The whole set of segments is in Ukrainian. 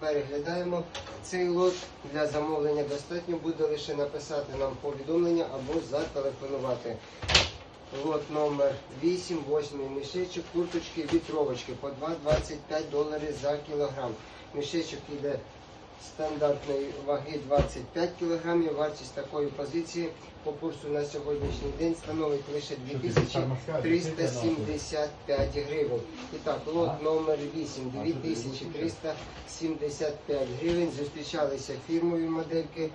Переглядаємо цей лот. Для замовлення достатньо буде лише написати нам повідомлення або зателефонувати. Лот номер 8, 8 мішечок, курточки, вітровочки по 2,25 доларів за кілограм. Мішечок іде стандартної ваги 25 кг. Вартість такої позиції по курсу на сьогоднішній день становить лише 2375 гривень. І так, лот номер 8, 2375 гривень. Зустрічалися фірмові модельки.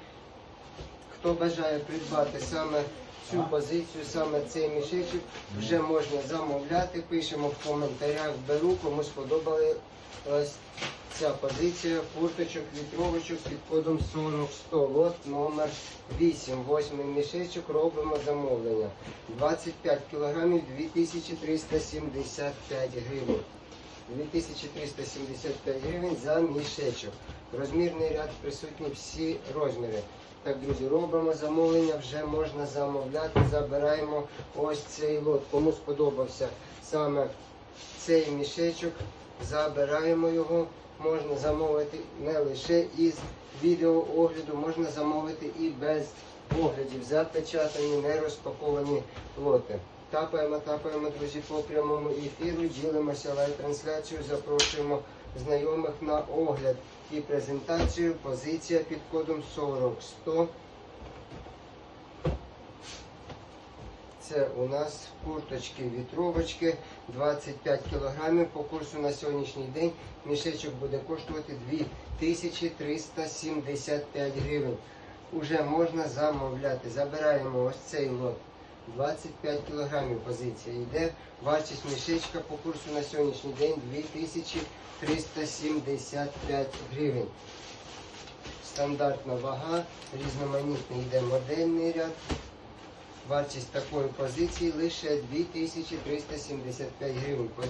Хто бажає придбати саме цю позицію, саме цей мішечок, вже можна замовляти. Пишемо в коментарях, беру, кому сподобалась ця позиція курточок, вітровочок під кодом 40-100. Лот номер 8. Восьмий мішечок робимо замовлення. 25 кілограмів 2375 гривень. 2375 гривень за мішечок. Розмірний ряд присутні всі розміри. Так, друзі, робимо замовлення, вже можна замовляти. Забираємо ось цей лот. Кому сподобався саме цей мішечок, забираємо його. Можна замовити не лише із відеоогляду, можна замовити і без оглядів. Запечатані, не розпаковані лоти. Тапаємо, тапаємо, друзі, по прямому ефіру, ділимося лайв-трансляцією, запрошуємо знайомих на огляд і презентацію. Позиція під кодом 40-100. Це у нас курточки, вітровочки 25 кілограмів по курсу на сьогоднішній день. Мішечок буде коштувати 2375 гривень. Уже можна замовляти. Забираємо ось цей лот. 25 кілограмів позиція йде. Вартість мішечка по курсу на сьогоднішній день 2375 гривень. Стандартна вага, різноманітний йде модельний ряд. Вартість такої позиції лише 2375 гривень, по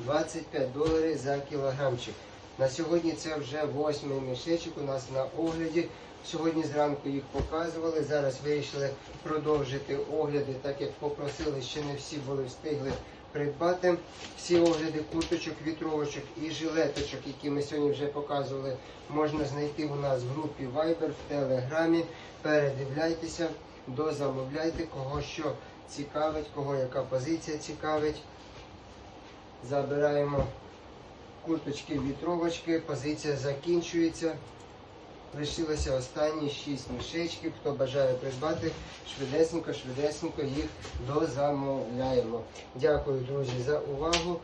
25 доларів за кілограмчик. На сьогодні це вже восьмий мішечок у нас на огляді. Сьогодні зранку їх показували. Зараз вирішили продовжити огляди, так як попросили, ще не всі були встигли придбати. Всі огляди курточок, вітровочок і жилеточок, які ми сьогодні вже показували, можна знайти у нас в групі Viber, в Телеграмі. Передивляйтеся, дозамовляйте, кого що цікавить, кого яка позиція цікавить. Забираємо курточки, вітровочки, позиція закінчується. Лишилося останні 6 мішечків. Хто бажає придбати, швидесенько, швидесенько їх дозамовляємо. Дякую, друзі, за увагу.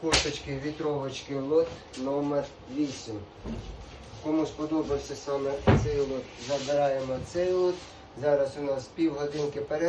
Курточки, вітровочки, лот номер 8. Кому сподобався саме цей лот, забираємо цей лот. Зараз у нас півгодинки перед.